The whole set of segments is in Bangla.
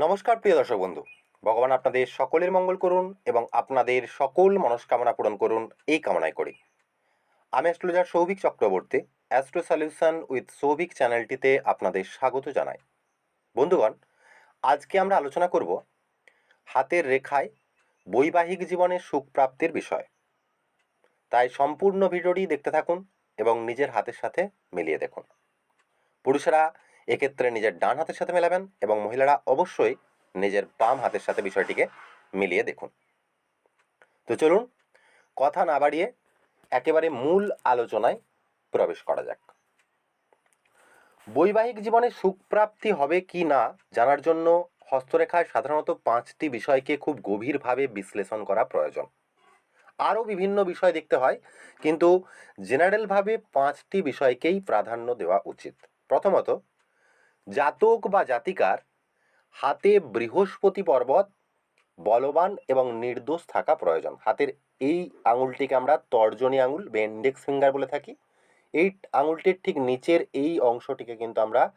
নমস্কার, প্রিয় দর্শক বন্ধু। ভগবান আপনাদের সকলের মঙ্গল করুন এবং আপনাদের সকল মনস্কামনা পূরণ করুন এই কামনায় করি। আমি astrologer Souvik Chakraborty, astro solution with Souvik চ্যানেলটিতে আপনাদের স্বাগত জানাই। বন্ধুগণ, আজকে আমরা আলোচনা করব হাতের রেখায় বৈবাহিক জীবনে সুখ প্রাপ্তির বিষয়। তাই সম্পূর্ণ ভিডিওটি দেখতে থাকুন এবং নিজের হাতের সাথে মিলিয়ে দেখুন। পুরুষেরা এক্ষেত্রে নিজের ডান হাতের সাথে মেলাবেন এবং মহিলারা অবশ্যই নিজের বাম হাতের সাথে বিষয়টিকে মিলিয়ে দেখুন। তো চলুন, কথা না বাড়িয়ে একেবারে মূল আলোচনায় প্রবেশ করা যাক। বৈবাহিক জীবনে সুখপ্রাপ্তি হবে কি না জানার জন্য হস্তরেখায় সাধারণত পাঁচটি বিষয়কে খুব গভীরভাবে বিশ্লেষণ করা প্রয়োজন। আরও বিভিন্ন বিষয় দেখতে হয়, কিন্তু জেনারেলভাবে পাঁচটি বিষয়কেই প্রাধান্য দেওয়া উচিত। প্রথমত জাতক বা জাতিকার হাতে বৃহস্পতি পর্বত, বলবান এবং নির্দোষ থাকা প্রয়োজন। হাতের এই আঙুলটিকে আমরা তর্জনী আঙুল বা ইন্ডেক্স ফিঙ্গার বলে থাকি। এই আঙুলটির ঠিক নিচের এই অংশটিকে কিন্তু আমরা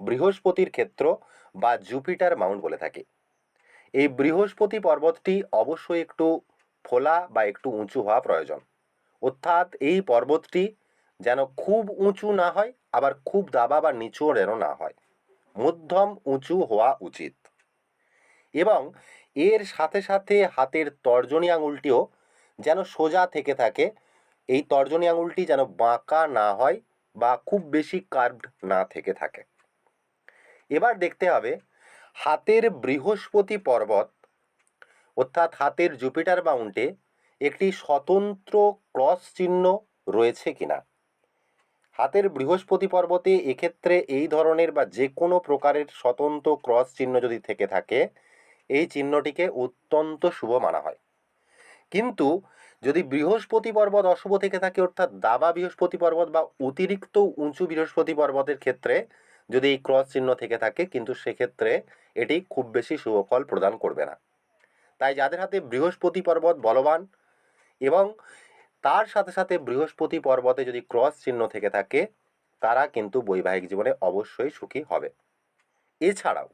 বৃহস্পতির ক্ষেত্র বা জুপিটার মাউন্ট বলে থাকি। এই বৃহস্পতি পর্বতটি অবশ্যই একটু ফোলা বা একটু উঁচু হওয়া প্রয়োজন। অর্থাৎ এই পর্বতটি যেন খুব উঁচু না হয়, আবার খুব দাবা বা নিচু যেন না হয়। মধ্যম উঁচু হওয়া উচিত। এবং এর সাথে সাথে হাতের তর্জনী আঙুলটিও যেন সোজা থেকে থাকে, এই তর্জনী আঙুলটি যেন বাঁকা না হয় বা খুব বেশি কার্ভড না থেকে থাকে। এবার দেখতে হবে, হাতের বৃহস্পতি পর্বত, অর্থাৎ হাতের জুপিটার মাউন্টে একটি স্বতন্ত্র ক্রস চিহ্ন রয়েছে কিনা। হাতের বৃহস্পতি পর্বতে এক্ষেত্রে এই ধরনের বা যে কোনো প্রকারের স্বতন্ত্র ক্রস চিহ্ন যদি থেকে থাকে, এই চিহ্নটিকে অত্যন্ত শুভ মানা হয়। কিন্তু যদি বৃহস্পতি পর্বত অশুভ থেকে থাকে, অর্থাৎ দাবা বৃহস্পতি পর্বত বা অতিরিক্ত উঁচু বৃহস্পতি পর্বতের ক্ষেত্রে যদি এই ক্রস চিহ্ন থেকে থাকে, কিন্তু সেক্ষেত্রে এটি খুব বেশি শুভ ফল প্রদান করবে না। তাই যাদের হাতে বৃহস্পতি পর্বত বলবান এবং তার সাথে সাথে বৃহস্পতি পর্বতে যদি ক্রস চিহ্ন থেকে থাকে, তারা কিন্তু বৈবাহিক জীবনে অবশ্যই সুখী হবে। এছাড়াও,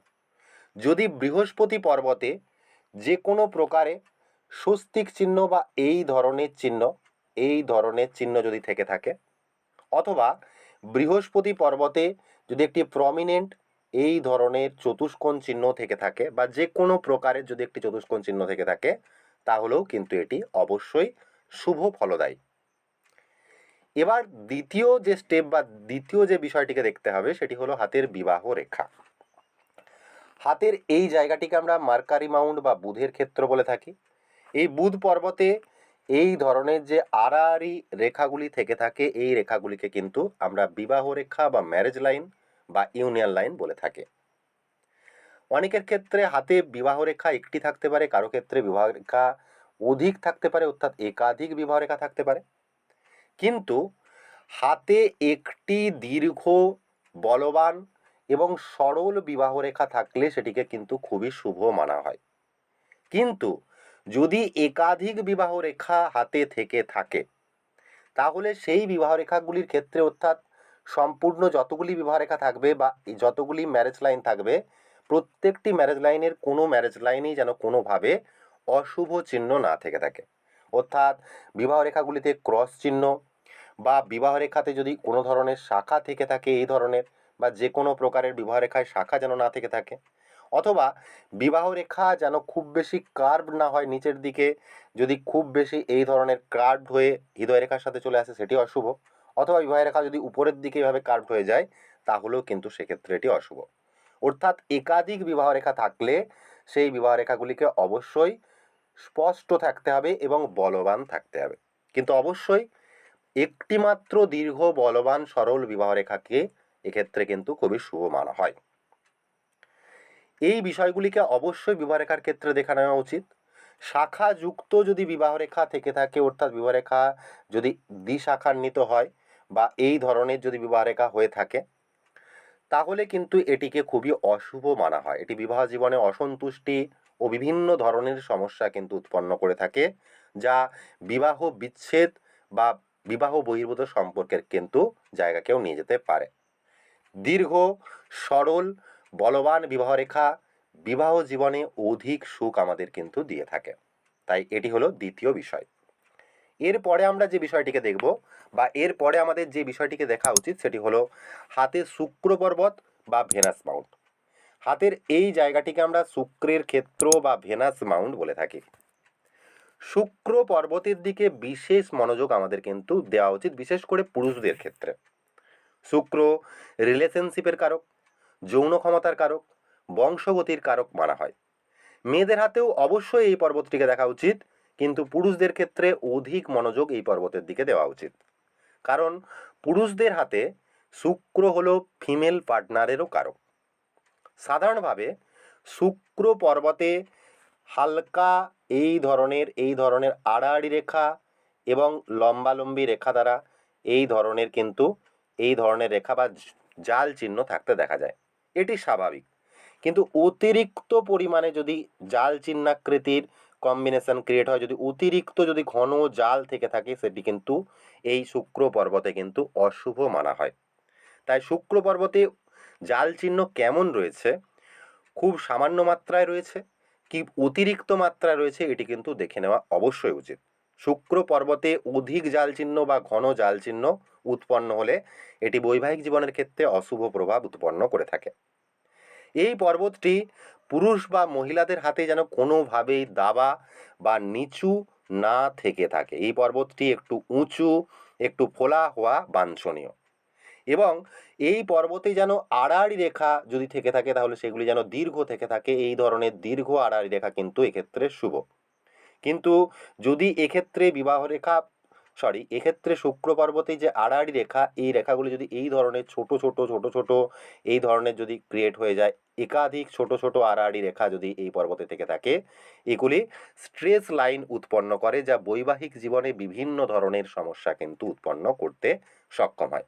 যদি বৃহস্পতি পর্বতে যে কোনো প্রকারে স্বস্তিক চিহ্ন বা এই ধরনের চিহ্ন, এই ধরনের চিহ্ন যদি থেকে থাকে, অথবা বৃহস্পতি পর্বতে যদি একটি প্রমিনেন্ট এই ধরনের চতুষ্কোণ চিহ্ন থেকে থাকে বা যে কোনো প্রকারের যদি একটি চতুষ্কোণ চিহ্ন থেকে থাকে, তাহলেও কিন্তু এটি অবশ্যই শুভ ফলদায়ী। এবার দ্বিতীয় যে স্টেপ বা দ্বিতীয় যে বিষয়টিকে দেখতে হবে, সেটি হলো হাতের বিবাহ রেখা। হাতের এই জায়গাটিকে আমরা মার্কারি মাউন্ট বা বুধের ক্ষেত্র বলে থাকি। এই বুধ পর্বতে এই ধরনের যে আড়াআড়ি রেখাগুলি থেকে থাকে, এই রেখাগুলিকে কিন্তু আমরা বিবাহ রেখা বা ম্যারেজ লাইন বা ইউনিয়ন লাইন বলে থাকি। অনেকের ক্ষেত্রে হাতে বিবাহ রেখা একটি থাকতে পারে, কারও ক্ষেত্রে বিবাহ রেখা অধিক থাকতে পারে, অর্থাৎ একাধিক বিবাহ রেখা থাকতে পারে। কিন্তু হাতে একটি দীর্ঘ, বলবান এবং সরল বিবাহ রেখা থাকলে সেটিকে কিন্তু খুবই শুভ মানা হয়। কিন্তু যদি একাধিক বিবাহ রেখা হাতে থেকে থাকে, তাহলে সেই বিবাহ রেখাগুলির ক্ষেত্রে, অর্থাৎ সম্পূর্ণ যতগুলি বিবাহ রেখা থাকবে বা যতগুলি ম্যারেজ লাইন থাকবে, প্রত্যেকটি ম্যারেজ লাইনের কোনো ম্যারেজ লাইনেই যেন কোনোভাবে অশুভ চিহ্ন না থেকে থাকে। অর্থাৎ বিবাহ রেখাগুলিতে ক্রস চিহ্ন বা বিবাহ রেখাতে যদি কোনো ধরনের শাখা থেকে থাকে এই ধরনের বা যে কোনো প্রকারের বিবাহ রেখায় শাখা যেন না থেকে থাকে, অথবা বিবাহ রেখা যেন খুব বেশি কার্ভ না হয় নিচের দিকে, যদি খুব বেশি এই ধরনের কার্ভ হয়ে হৃদয় রেখার সাথে চলে আসে সেটি অশুভ, অথবা বিবাহ রেখা যদি উপরের দিকে এভাবে কার্ভ হয়ে যায়, তাহলেও কিন্তু সেক্ষেত্রে এটি অশুভ। অর্থাৎ একাধিক বিবাহ রেখা থাকলে সেই বিবাহ রেখাগুলিকে অবশ্যই স্পষ্ট থাকতে হবে এবং বলবান থাকতে হবে। কিন্তু অবশ্যই একটিমাত্র দীর্ঘ বলবান সরল বিবাহ রেখাকে এক্ষেত্রে কিন্তু খুবই শুভ মানা হয়। এই বিষয়গুলিকে অবশ্যই বিবাহরেখার ক্ষেত্রে দেখে নেওয়া উচিত। শাখা যুক্ত যদি বিবাহরেখা থেকে থাকে, অর্থাৎ বিবাহরেখা যদি দ্বিশাখান্বিত হয় বা এই ধরনের যদি বিবাহরেখা হয়ে থাকে, তাহলে কিন্তু এটিকে খুবই অশুভ মানা হয়। এটি বিবাহ জীবনে অসন্তুষ্টি ও বিভিন্ন ধরনের সমস্যা কিন্তু উৎপন্ন করে থাকে, যা বিবাহ বিচ্ছেদ বা বিবাহ বহির্ভূত সম্পর্কের কিন্তু জায়গাকেও নিয়ে যেতে পারে। দীর্ঘ, সরল, বলবান বিবাহরেখা বিবাহ জীবনে অধিক সুখ আমাদের কিন্তু দিয়ে থাকে। তাই এটি হলো দ্বিতীয় বিষয়। এরপরে আমরা যে বিষয়টিকে দেখব বা এরপরে আমাদের যে বিষয়টিকে দেখা উচিত সেটি হলো হাতে শুক্র পর্বত বা ভেনাস মাউন্ট। হাতের এই জায়গাটিকে আমরা শুক্রের ক্ষেত্র বা ভেনাস মাউন্ট বলে থাকি। শুক্র পর্বতের দিকে বিশেষ মনোযোগ আমাদের কিন্তু দেওয়া উচিত, বিশেষ করে পুরুষদের ক্ষেত্রে। শুক্র রিলেশনশিপের কারক, যৌন ক্ষমতার কারক, বংশগতির কারক মানা হয়। মেয়েদের হাতেও অবশ্যই এই পর্বতটিকে দেখা উচিত, কিন্তু পুরুষদের ক্ষেত্রে অধিক মনোযোগ এই পর্বতের দিকে দেওয়া উচিত। কারণ পুরুষদের হাতে শুক্র হলো ফিমেল পার্টনারেরও কারক। সাধারণভাবে শুক্র পর্বতে হালকা এই ধরনের এই ধরনের আড়াআড়ি রেখা এবং লম্বালম্বি রেখা দ্বারা এই ধরনের কিন্তু, এই ধরনের রেখা বা জাল চিহ্ন থাকতে দেখা যায়। এটি স্বাভাবিক। কিন্তু অতিরিক্ত পরিমাণে যদি জাল চিহ্নাকৃতির কম্বিনেশন ক্রিয়েট হয়, যদি অতিরিক্ত যদি ঘন জাল থেকে থাকে, সেটি কিন্তু এই শুক্র পর্বতে কিন্তু অশুভ মানা হয়। তাই শুক্র পর্বতে জাল চিহ্ন কেমন রয়েছে? খুব সামান্য মাত্রায় রয়েছে কি অতিরিক্ত মাত্রায় রয়েছে এটি কিন্তু দেখে নেওয়া অবশ্যই উচিত। শুক্র পর্বতে অধিক জাল চিহ্ন বা ঘন জাল চিহ্ন উৎপন্ন হলে এটি বৈবাহিক জীবনের ক্ষেত্রে অশুভ প্রভাব উৎপন্ন করে থাকে। এই পর্বতটি পুরুষ বা মহিলাদের হাতে যেন কোনোভাবেই দাবা বা নিচু না থেকে থাকে। এই পর্বতটি একটু উঁচু, একটু ফোলা হওয়া বাঞ্ছনীয়। এবং এই পর্বতে যেন আড়াআড়ি রেখা যদি থেকে থাকে, তাহলে সেগুলি যেন দীর্ঘ থেকে থাকে। এই ধরনের দীর্ঘ আড়াআড়ি রেখা কিন্তু এক্ষেত্রে শুভ। কিন্তু যদি এক্ষেত্রে বিবাহ রেখা সরি এক্ষেত্রে শুক্র পর্বতে যে আড়াআড়ি রেখা, এই রেখাগুলি যদি এই ধরনের ছোট ছোট ছোট ছোট, এই ধরনের যদি ক্রিয়েট হয়ে যায়, একাধিক ছোট ছোট আড়াআড়ি রেখা যদি এই পর্বতে থেকে থাকে, এগুলি স্ট্রেস লাইন উৎপন্ন করে, যা বৈবাহিক জীবনে বিভিন্ন ধরনের সমস্যা কিন্তু উৎপন্ন করতে সক্ষম হয়।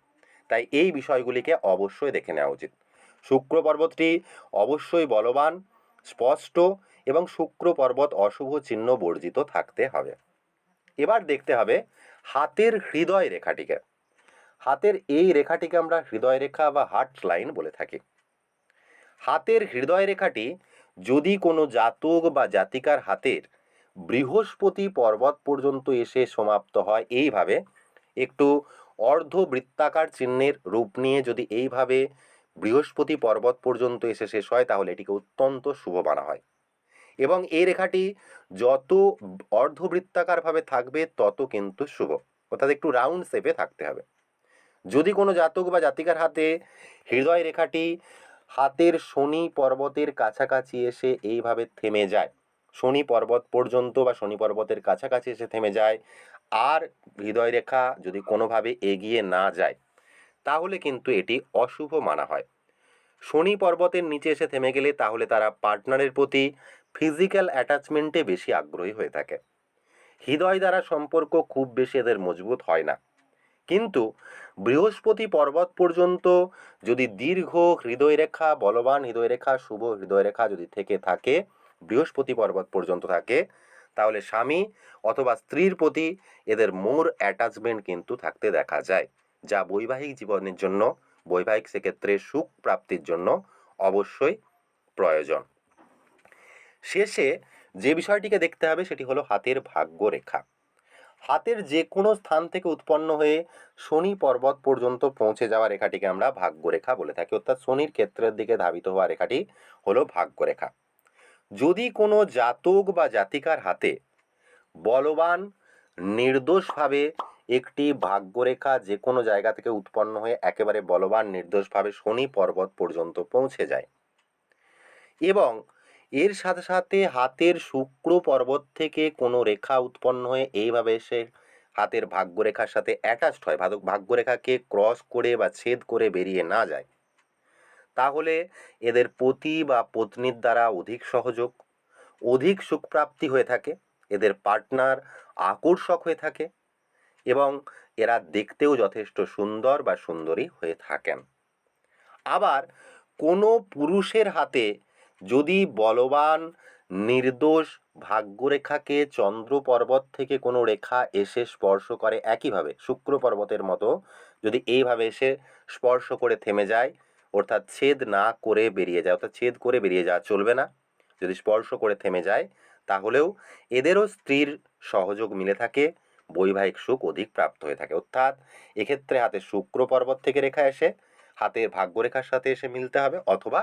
তাই এই বিষয়গুলিকে অবশ্যই দেখে নেওয়া উচিত। শুক্র পর্বতটি অবশ্যই বলবান, স্পষ্ট এবং শুক্র পর্বত অশুভ চিহ্ন বর্জিত থাকতে হবে। এবার দেখতে হবে হাতের হৃদয় রেখাটিকে। হাতের এই রেখাটিকে আমরা হৃদয় রেখা বা হার্ট লাইন বলে থাকি। হাতের হৃদয় রেখাটি যদি কোনো জাতক বা জাতিকার হাতের বৃহস্পতি পর্বত পর্যন্ত এসে সমাপ্ত হয় এইভাবে একটু অর্ধবৃত্তাকার চিহ্নের রূপ নিয়ে যদি এইভাবে বৃহস্পতি পর্বত পর্যন্ত এসে শেষ হয়, তাহলে এটিকে অত্যন্ত শুভ মানা হয়। এবং এই রেখাটি যত অর্ধবৃত্তাকারভাবে থাকবে, তত কিন্তু শুভ। অর্থাৎ একটু রাউন্ড শেপে থাকতে হবে। যদি কোনো জাতক বা জাতিকার হাতে হৃদয় রেখাটি হাতের শনি পর্বতের কাছাকাছি এসে এইভাবে থেমে যায়, শনি পর্বত পর্যন্ত বা শনি পর্বতের কাছাকাছি এসে থেমে যায় আর হৃদয় রেখা যদি কোনোভাবে এগিয়ে না যায়, তাহলে কিন্তু এটি অশুভ মানা হয়। শনি পর্বতের নিচে এসে থেমে গেলে তাহলে তারা পার্টনারের প্রতি ফিজিক্যাল অ্যাটাচমেন্টে বেশি আগ্রহী হয়ে থাকে। হৃদয় দ্বারা সম্পর্ক খুব বেশি এদের মজবুত হয় না। কিন্তু বৃহস্পতি পর্বত পর্যন্ত যদি দীর্ঘ হৃদয় রেখা বলবান হৃদয় রেখা শুভ হৃদয় রেখা যদি থেকে থাকে, বৃহস্পতি পর্বত পর্যন্ত থাকে তাহলে স্বামী অথবা স্ত্রীর প্রতি এদের মোর অ্যাটাচমেন্ট কিন্তু থাকতে দেখা যায়, যা বৈবাহিক জীবনের জন্য, বৈবাহিক সেক্ষেত্রে সুখ প্রাপ্তির জন্য অবশ্যই প্রয়োজন। শেষে যে বিষয়টিকে দেখতে হবে সেটি হলো হাতের ভাগ্য রেখা হাতের যে কোনো স্থান থেকে উৎপন্ন হয়ে শনি পর্বত পর্যন্ত পৌঁছে যাওয়া রেখাটিকে আমরা ভাগ্যরেখা বলে থাকি। অর্থাৎ শনির ক্ষেত্রের দিকে ধাবিত হওয়া রেখাটি হলো ভাগ্যরেখা। যদি কোনো জাতক বা জাতিকার হাতে বলবান, নির্দোষভাবে একটি ভাগ্যরেখা যে কোনো জায়গা থেকে উৎপন্ন হয়ে একেবারে বলবান, নির্দোষভাবে শনি পর্বত পর্যন্ত পৌঁছে যায় এবং এর সাথে সাথে হাতের শুক্র পর্বত থেকে কোনো রেখা উৎপন্ন হয়ে এইভাবে সে হাতের ভাগ্যরেখার সাথে অ্যাটাচড হয়। ভাগ- ভাগ্যরেখাকে ক্রস করে বা ছেদ করে বেরিয়ে না যায়। তাহলে এদের পতি বা পত্নীর দ্বারা অধিক সহযোগ, অধিক সুখপ্রাপ্তি হয়ে থাকে, এদের পার্টনার আকর্ষক হয়ে থাকে এবং এরা দেখতেও যথেষ্ট সুন্দর বা সুন্দরী হয়ে থাকেন। আবার কোনো পুরুষের হাতে যদি বলবান, নির্দোষ ভাগ্যরেখাকে চন্দ্র পর্বত থেকে কোনো রেখা এসে স্পর্শ করে একইভাবে, শুক্র পর্বতের মতো যদি এইভাবে এসে স্পর্শ করে থেমে যায় অর্থাৎ ছেদ না করে বেরিয়ে যায়, অর্থাৎ ছেদ করে বেরিয়ে যাওয়া চলবে না। যদি স্পর্শ করে থেমে যায়, তাহলেও এদেরও স্ত্রীর সহযোগ মিলে থাকে, বৈবাহিক সুখ অধিক প্রাপ্ত হয়ে থাকে। অর্থাৎ এক্ষেত্রে হাতে শুক্র পর্বত থেকে রেখা এসে হাতের ভাগ্যরেখার সাথে এসে মিলতে হবে অথবা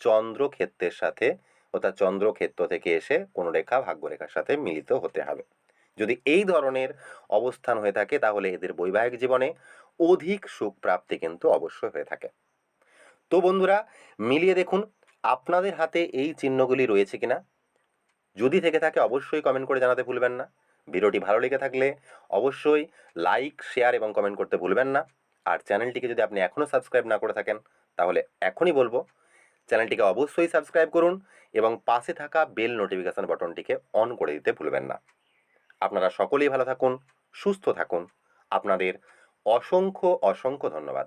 চন্দ্র ক্ষেত্রের সাথে, অর্থাৎ চন্দ্র ক্ষেত্র থেকে এসে কোনো রেখা ভাগ্যরেখার সাথে মিলিত হতে হবে। যদি এই ধরনের অবস্থান হয়ে থাকে, তাহলে এদের বৈবাহিক জীবনে অধিক সুখ প্রাপ্তি কিন্তু অবশ্যই হয়ে থাকে। তো বন্ধুরা, মিলিয়ে দেখুন আপনাদের হাতে এই চিহ্নগুলি রয়েছে কিনা। যদি থেকে থাকে অবশ্যই কমেন্ট করে জানাতে ভুলবেন না। ভিডিওটি ভালো লেগে থাকলে অবশ্যই লাইক শেয়ার এবং কমেন্ট করতে ভুলবেন না। আর চ্যানেলটিকে যদি আপনি এখনও সাবস্ক্রাইব না করে থাকেন, তাহলে এখনই বলব, চ্যানেলটিকে অবশ্যই সাবস্ক্রাইব করুন এবং পাশে থাকা বেল নোটিফিকেশন বাটনটিকে অন করে দিতে ভুলবেন না। আপনারা সকলেই ভালো থাকুন, সুস্থ থাকুন। আপনাদের অসংখ্য অসংখ্য ধন্যবাদ।